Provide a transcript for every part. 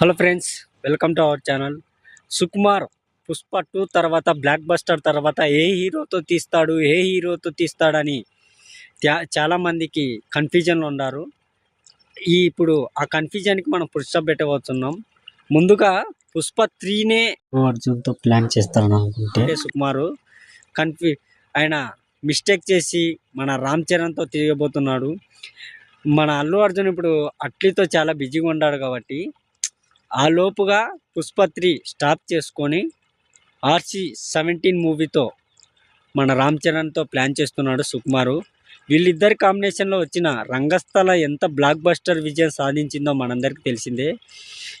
Hello friends welcome to our channel. Sukumar Pushpa two తర్వాత blockbuster తర్వాత ఏ హీరోతో తీస్తాడు ఏ హీరోతో తీస్తాడని చా- చాలా మందికి కన్ఫ్యూజన్లో ఉన్నారు. ఈ ఇప్పుడు ఆ కన్ఫ్యూజన్కి మనం పుష్ప పెట్టబోతున్నాం. ముందుగా పుష్ప త్రీనే అర్జున్తో ప్లాన్ చేస్తారని అనుకుంటే. సుకుమారు కన్ఫ్యూ ఆయన మిస్టేక్ చేసి మన రామ్ చరణ్తో తిరగబోతున్నాడు. మన అల్లు అర్జున్ ఇప్పుడు అట్లీతో చాలా బిజీగా ఉన్నాడు కాబట్టి ఆ లోపుగా పుష్ప త్రీ స్టాప్ చేసుకొని ఆర్సీ సెవెంటీన్ మూవీతో మన రామ్ చరణ్తో ప్లాన్ చేస్తున్నాడు సుకుమారు. వీళ్ళిద్దరి కాంబినేషన్లో వచ్చిన రంగస్థల ఎంత బ్లాక్ బస్టర్ విజయం సాధించిందో మనందరికీ తెలిసిందే.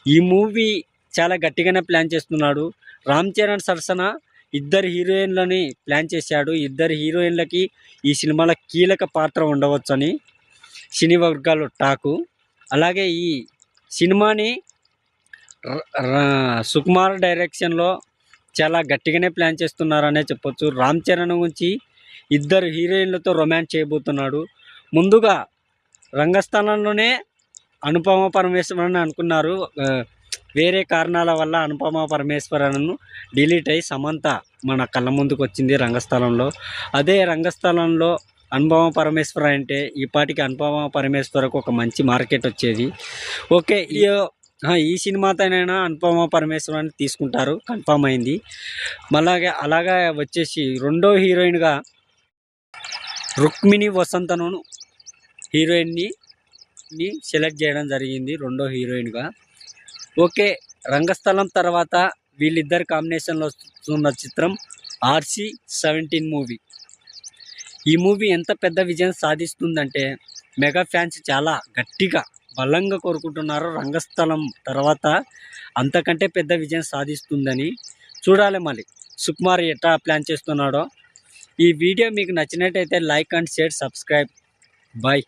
ఈ మూవీ చాలా గట్టిగానే ప్లాన్ చేస్తున్నాడు. రామ్ చరణ్ సరసన ఇద్దరు హీరోయిన్లని ప్లాన్ చేశాడు. ఇద్దరు హీరోయిన్లకి ఈ సినిమాలో కీలక పాత్ర ఉండవచ్చని సినీ వర్గాలు టాకు. అలాగే ఈ సినిమాని సుకుమార్ డైరెక్షన్లో చాలా గట్టిగానే ప్లాన్ చేస్తున్నారనే చెప్పొచ్చు. రామ్ చరణ్ గురించి ఇద్దరు హీరోయిన్లతో రొమాన్స్ చేయబోతున్నాడు. ముందుగా రంగస్థలంలోనే అనుపమ పరమేశ్వరన్ అనుకున్నారు. వేరే కారణాల వల్ల అనుపమ పరమేశ్వరన్ను డిలీట్ అయ్యి సమంత మన కళ్ళ ముందుకు వచ్చింది రంగస్థలంలో. అదే రంగస్థలంలో అనుపమ పరమేశ్వర అంటే ఈ పాటికి అనుపమ పరమేశ్వరకు ఒక మంచి మార్కెట్ వచ్చేది. ఓకే ఈ ఈ సినిమాతోనైనా అనుపమ పరమేశ్వరాన్ని తీసుకుంటారు కన్ఫామ్ అయింది. మళ్ళాగే అలాగా వచ్చేసి రెండో హీరోయిన్గా రుక్మిణి వసంతను హీరోయిన్ని ని సెలెక్ట్ చేయడం జరిగింది రెండో హీరోయిన్గా. ఓకే రంగస్థలం తర్వాత వీళ్ళిద్దరు కాంబినేషన్లో వస్తున్న చిత్రం ఆర్సీ సెవెంటీన్ మూవీ. ఈ మూవీ ఎంత పెద్ద విజయం సాధిస్తుందంటే మెగా ఫ్యాన్స్ చాలా గట్టిగా బలంగా కోరుకుంటున్నారు రంగస్థలం తర్వాత అంతకంటే పెద్ద విజయం సాధిస్తుందని చూడాలి మళ్ళీ. సుకుమార్ ఎట్లా ప్లాన్ చేస్తున్నాడో ఈ వీడియో మీకు నచ్చినట్టయితే like and share subscribe. Bye